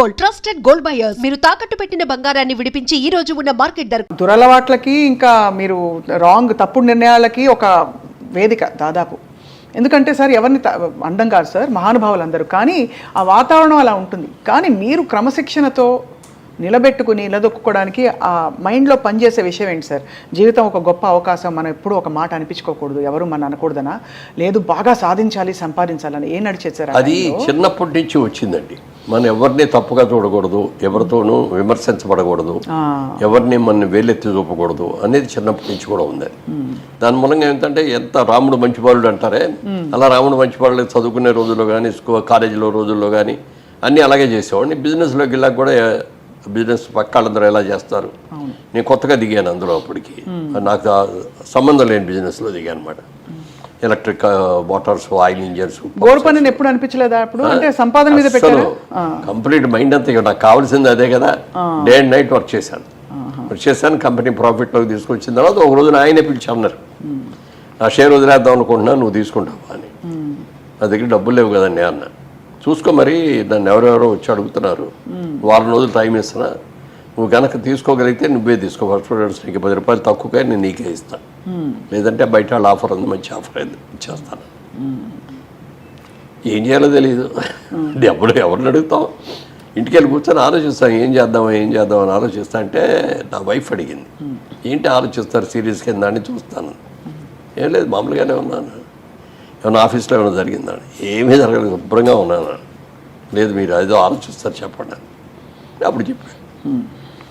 Gold trusted gold buyers. మీరు తాకట్టు పెట్టిన బంగారాన్ని విడిపించి ఈ రోజు ఉన్న మార్కెట్ ధర దురలవాట్లకి ఇంకా మీరు రాంగ్ తప్పుడు నిర్ణయాలకి ఒక వేదిక దాదాపు. ఎందుకంటే సార్ ఎవరిని అండం కాదు సార్ మహానుభావులు అందరూ కానీ ఆ వాతావరణం అలా ఉంటుంది. కానీ మీరు క్రమశిక్షణతో నిలబెట్టుకుని నిలదొక్కుకోవడానికి ఆ మైండ్లో పనిచేసే విషయం ఏంటి సార్? జీవితం ఒక గొప్ప అవకాశం మనం ఎప్పుడూ ఒక మాట అనిపించుకోకూడదు ఎవరు మన అనకూడదనా? లేదు బాగా సాధించాలి సంపాదించాలని. ఏం నడిచేది సార్ అది? చిన్నప్పటి నుంచి వచ్చిందండి. మనం ఎవరిని తప్పుగా చూడకూడదు ఎవరితోనూ విమర్శించబడకూడదు ఎవరిని మన వేలెత్తి చూపకూడదు అనేది చిన్నప్పటి నుంచి కూడా ఉంది. దాని మూలంగా ఏంటంటే ఎంత రాముడు మంచివాళ్ళు అంటారే అలా రాముడు మంచివాళ్ళు చదువుకునే రోజుల్లో కానీ స్కూ కాలేజీలో రోజుల్లో కానీ అన్నీ అలాగే చేసేవాడిని. బిజినెస్లోకి వెళ్ళాక కూడా బిజినెస్ పక్కాళ్ళందరూ ఎలా చేస్తారు? నేను కొత్తగా దిగాను అందులో అప్పటికి. నాకు సంబంధం లేని బిజినెస్లో దిగాను అనమాట ఎలక్ట్రిక్ మోటార్స్ ఆయిల్ ఇంజన్స్ గోరు పనిని ఎప్పుడు అనిపించలేదా అప్పుడు? అంటే సంపాదన మీద పెట్టారు? కంప్లీట్ మైండ్ అంతా ఇక నాకు కావాల్సింది అదే కదా. డే అండ్ నైట్ వర్క్ చేశాను. వర్క్ చేశాను కంపెనీ ప్రాఫిట్లోకి తీసుకొచ్చిన తర్వాత ఒక రోజున ఆయనే పిలిచి అన్నారు. నా షేర్ వదిలేద్దాం అనుకుంటున్నా నువ్వు తీసుకుంటావా అని. నా దగ్గర డబ్బులు లేవు కదండి అన్న. చూసుకో మరి నన్ను ఎవరెవరో వచ్చి అడుగుతున్నారు. వారం రోజులు టైం ఇస్తున్నా. నువ్వు కనుక తీసుకోగలిగితే నువ్వే తీసుకో. ఫస్ట్ స్టూడెంట్స్ నీకు పది రూపాయలు తక్కువగా నేను నీకే ఇస్తాను లేదంటే బయట వాళ్ళ ఆఫర్ ఉంది మంచి ఆఫర్ అయింది ఇచ్చేస్తాను ఏం చేయాలో తెలియదు ఎప్పుడు ఎవరిని అడుగుతాం ఇంటికి వెళ్ళి కూర్చొని ఆలోచిస్తాం ఏం చేద్దాం ఏం చేద్దాం అని ఆలోచిస్తా అంటే నా వైఫ్ అడిగింది. ఏంటి ఆలోచిస్తారు? సీరియస్ కింద అని చూస్తాను. ఏం లేదు మామూలుగానే ఉన్నాను. ఏమైనా ఆఫీస్లో ఏమైనా జరిగిందని ఏమీ జరగలేదు శుభ్రంగా ఉన్నాను. లేదు మీరు ఏదో ఆలోచిస్తారు చెప్పండి. అప్పుడు చెప్పాను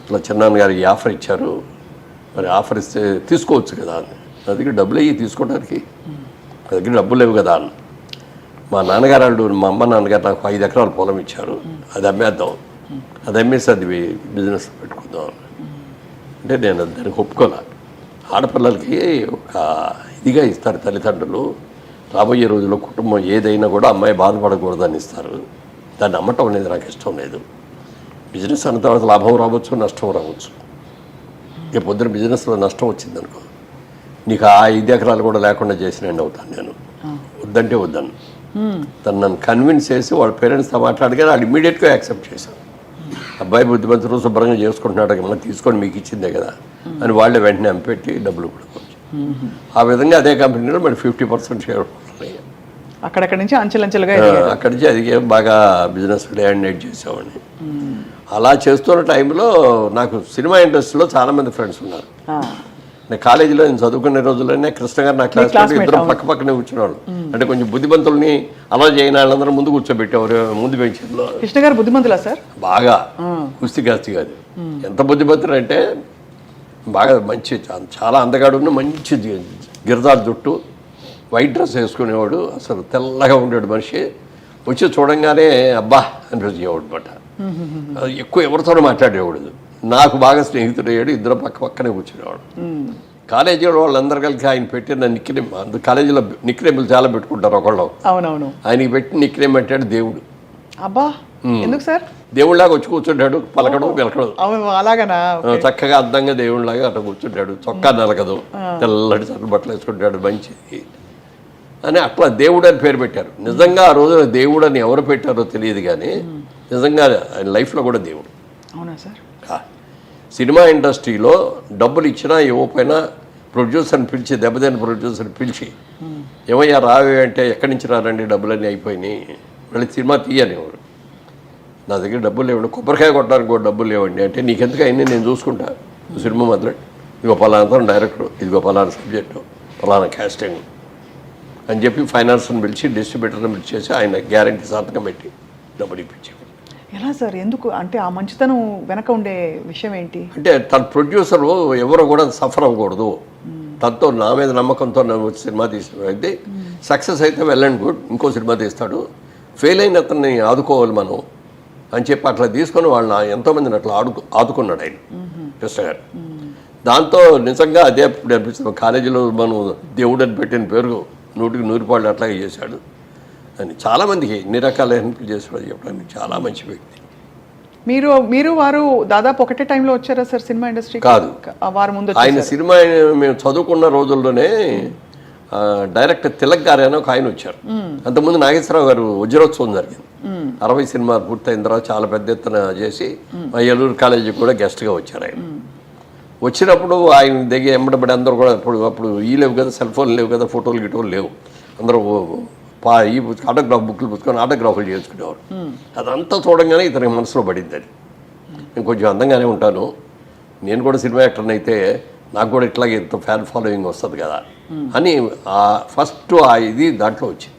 ఇట్లా చిన్నాన్న గారికి ఆఫర్ ఇచ్చారు. మరి ఆఫర్ ఇస్తే తీసుకోవచ్చు కదా అని. నా దగ్గర డబ్బులు అయ్యి తీసుకోవడానికి నా దగ్గర డబ్బులు లేవు కదా అని. మా నాన్నగారు వాళ్ళు మా అమ్మ నాన్నగారు నాకు ఐదు ఎకరాలు పొలం ఇచ్చారు. అది అమ్మేద్దాం. అది అమ్మేసి అది బిజినెస్ పెట్టుకుందాం అంటే నేను దానికి ఒప్పుకోలే. ఆడపిల్లలకి ఒక ఇదిగా ఇస్తారు తల్లిదండ్రులు. రాబోయే రోజుల్లో కుటుంబం ఏదైనా కూడా అమ్మాయి బాధపడకూడదని ఇస్తారు. దాన్ని అమ్మటం అనేది నాకు ఇష్టం లేదు. బిజినెస్ అన్న తర్వాత లాభం రావచ్చు నష్టం రావచ్చు. ఇక పొద్దున బిజినెస్లో నష్టం వచ్చిందనుకో నీకు ఆ ఐదు ఎకరాలు కూడా లేకుండా చేసిన అవుతాను నేను. వద్దంటే వద్దాను. తను నన్ను కన్విన్స్ చేసి వాళ్ళ పేరెంట్స్తో మాట్లాడితే వాళ్ళు ఇమీడియట్గా యాక్సెప్ట్ చేశాను. అబ్బాయి బుద్ధిమంతుడు శుభ్రంగా చేసుకుంటున్నాడు కదా మనం తీసుకొని మీకు ఇచ్చిందే కదా. అని వాళ్ళే వెంటనే అమ్మిపెట్టి డబ్బులు కూడా ఆ విధంగా అదే కంపెనీలో మరి ఫిఫ్టీ పర్సెంట్ షేర్ ఉంటున్నాయి అక్కడక్కడి నుంచి అంచెలంచెలుగా. అక్కడి నుంచి అది బాగా బిజినెస్ నైట్ చేసేవాడిని. అలా చేస్తున్న టైంలో నాకు సినిమా ఇండస్ట్రీలో చాలా మంది ఫ్రెండ్స్ ఉన్నారు నేను కాలేజీలో నేను చదువుకునే రోజుల్లోనే కృష్ణ గారు నా క్లాస్ ఇద్దరు. పక్క పక్కనే కూర్చున్నాడు అంటే కొంచెం బుద్ధిమంతుల్ని అలా చేయని వాళ్ళందరూ ముందు కూర్చోబెట్టేవారు ముందు బెంచీల్లో కృష్ణ గారు బుద్ధిమంతులా సార్? బాగా. కుస్తీ కాస్తి కాదు ఎంత బుద్ధిమంతుడు అంటే బాగా మంచి చాలా అందగాడున్న మంచి గిరదాల జుట్టు. వైట్ డ్రెస్ వేసుకునేవాడు అసలు తెల్లగా ఉండేవాడు మనిషి. వచ్చి చూడంగానే అబ్బా అనిపించేవాడు అనమాట ఎక్కువ ఎవరితోనూ మాట్లాడేవాడు నాకు బాగా స్నేహితుడు అయ్యాడు ఇద్దరు పక్క పక్కనే కూర్చునేవాడు. కాలేజీలో వాళ్ళందరూ కలిసి ఆయన పెట్టిన నిక్నేమ్ కాలేజీలో నిక్నేములు చాలా పెట్టుకుంటారు ఒకళ్ళు. అవునవును. ఆయనకి పెట్టి నిక్నేమ్ పెట్టాడు దేవుడు. అబ్బా ఎందుకు సార్? దేవుళ్ళలాగా వచ్చి కూర్చుంటాడు పలకడం పిలకడం. అలాగనా? చక్కగా అద్దంగా దేవుళ్ళలాగా అట్లా కూర్చుంటాడు. చొక్కా నలకదు తెల్లటి చట్ట బట్టలు వేసుకుంటాడు మంచిది అని అట్లా దేవుడు అని పేరు పెట్టారు. నిజంగా ఆ రోజు దేవుడు అని ఎవరు పెట్టారో తెలియదు కానీ నిజంగా ఆయన లైఫ్లో కూడా దేవుడు. అవునా సార్? సినిమా ఇండస్ట్రీలో డబ్బులు ఇచ్చినా ఇవ్వకపోయినా ప్రొడ్యూసర్ని పిలిచి దెబ్బతిన్న ప్రొడ్యూసర్ని పిలిచి ఏమయ్యా రావే అంటే ఎక్కడి నుంచి రారండి డబ్బులన్నీ అయిపోయినాయి? మళ్ళీ సినిమా తీయనివ్వరు నా దగ్గర డబ్బులు లేవండి. కొబ్బరికాయ కొట్టడానికి కూడా డబ్బులు లేవండి. అంటే నీకెందుకు అయినా నేను చూసుకుంటా? నువ్వు సినిమా మొదలు ఇదిగో పలానా డైరెక్టర్ ఇదిగో పలానా సబ్జెక్టు పలానా క్యాస్టింగ్ అని చెప్పి ఫైనాన్స్ని పిలిచి డిస్ట్రిబ్యూటర్ని పిలిచేసి ఆయన గ్యారంటీ సంతకం పెట్టి డబ్బులు ఇప్పించేవాడు ఎలా సార్? ఎందుకు? అంటే ఆ మంచితనం వెనక ఉండే విషయం ఏంటి? అంటే తన ప్రొడ్యూసర్ ఎవరు కూడా సఫర్ అవ్వకూడదు. తనతో నా మీద నమ్మకంతో సినిమా తీసిన అయితే సక్సెస్ అయితే వెల్ అండ్ గుడ్ ఇంకో సినిమా తీస్తాడు. ఫెయిల్ అయిన అతన్ని ఆదుకోవాలి మనం అని చెప్పి అట్లా తీసుకొని వాళ్ళని ఎంతోమందిని అట్లా ఆడుకు ఆదుకున్నాడు ఆయన. కృష్ణ గారు. దాంతో నిజంగా అదే అనిపిస్తుంది కాలేజీలో మనం దేవుడు అని పెట్టిన పేరు నూటికి నూరు పాళ్ళు అట్లాగే చేశాడు అని చాలామందికి ఎన్ని రకాల హెల్ప్ చేశాడు చెప్పడానికి చాలా మంచి వ్యక్తి. మీరు మీరు వారు దాదాపు ఒకటే టైంలో వచ్చారా సార్ సినిమా ఇండస్ట్రీ కాదు. వారు ముందు ఆయన. సినిమా మేము చదువుకున్న రోజుల్లోనే డైరెక్టర్ తిలక్ గారు అని ఒక ఆయన వచ్చారు. అంతకుముందు నాగేశ్వరరావు గారు వజ్రోత్సవం జరిగింది. అరవై సినిమాలు పూర్తయిన తర్వాత చాలా పెద్ద ఎత్తున చేసి మా ఏలూరు కాలేజీకి కూడా గెస్ట్గా వచ్చారు ఆయన. వచ్చినప్పుడు ఆయన దగ్గర ఎంబడబడి అందరూ కూడా అప్పుడు అప్పుడు ఈ లేవు కదా సెల్ ఫోన్ లేవు కదా ఫోటోలు గిటోలు లేవు. అందరూ పా ఈ ఆటోగ్రాఫ్ బుక్లు పుచ్చుకొని ఆటోగ్రాఫ్లు చేసుకునేవారు. అదంతా చూడంగానే ఇతనికి మనసులో పడింది అది. నేను కొంచెం అందంగానే ఉంటాను. నేను కూడా సినిమా యాక్టర్ని అయితే నాకు కూడా ఇట్లాగే ఇంత ఫ్యాన్ ఫాలోయింగ్ వస్తుంది కదా అని ఆ ఫస్ట్ ఆ ఇది దాంట్లో వచ్చింది.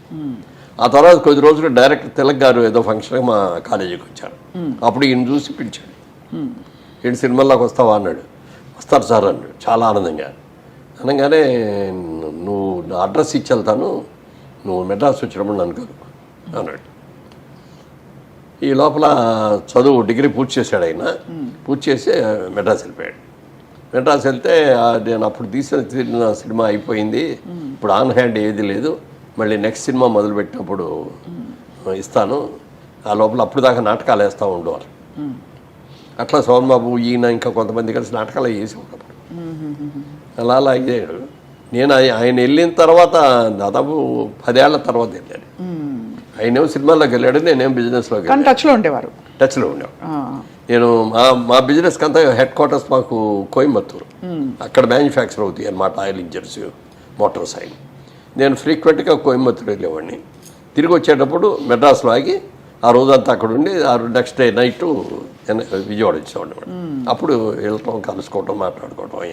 ఆ తర్వాత కొద్ది రోజులు డైరెక్టర్ తిలక్ గారు ఏదో ఫంక్షన్కి మా కాలేజీకి వచ్చారు. అప్పుడు ఈయన చూసి పిలిచాడు. ఏంటి సినిమాల్లోకి వస్తావా? అన్నాడు. వస్తారు సార్ అన్నాడు. చాలా ఆనందంగా. అనగానే నువ్వు నా అడ్రస్ ఇచ్చి వెళ్తాను. నువ్వు మెడ్రాస్ వచ్చినప్పుడు నన్ను అన్నాడు. ఈ లోపల చదువు డిగ్రీ పూర్తి చేశాడు ఆయన. పూర్తి చేసి మెడ్రాస్ వెళ్ళిపోయాడు. మెడ్రాస్ వెళ్తే నేను అప్పుడు తీసిన తీసిన సినిమా అయిపోయింది. ఇప్పుడు ఆన్ హ్యాండ్ ఏది లేదు. మళ్ళీ నెక్స్ట్ సినిమా మొదలుపెట్టినప్పుడు ఇస్తాను. ఆ లోపల అప్పుడు దాకా నాటకాలు వేస్తూ ఉండేవారు అట్లా సోమన్ బాబు ఈయన ఇంకా కొంతమంది కలిసి నాటకాలు వేసి ఉన్నప్పుడు అలా అలా అయ్యాడు నేను ఆయ- ఆయన వెళ్ళిన తర్వాత దాదాపు పదేళ్ళ తర్వాత వెళ్ళాను ఆయనేమో సినిమాల్లోకి వెళ్ళాడు నేనేం బిజినెస్లోకి టచ్లో ఉండేవారు? టచ్లో ఆ, నేను మా మా బిజినెస్కి అంతా హెడ్ క్వార్టర్స్ మాకు కోయంబత్తూరు. అక్కడ మ్యానుఫ్యాక్చర్ అవుతాయి అన్నమాట ఆయిల్ ఇంజన్స్ మోటార్స్ ఆయిల్ నేను ఫ్రీక్వెంట్గా కోయంబత్తూరు వెళ్ళేవాడిని. తిరిగి వచ్చేటప్పుడు మెడ్రాస్లో ఆగి ఆ రోజంతా అక్కడ ఉండి ఆ నెక్స్ట్ డే నైట్ విజయవాడ వచ్చేవాడిని అప్పుడు వెళ్ళటం కలుసుకోవటం మాట్లాడుకోవటం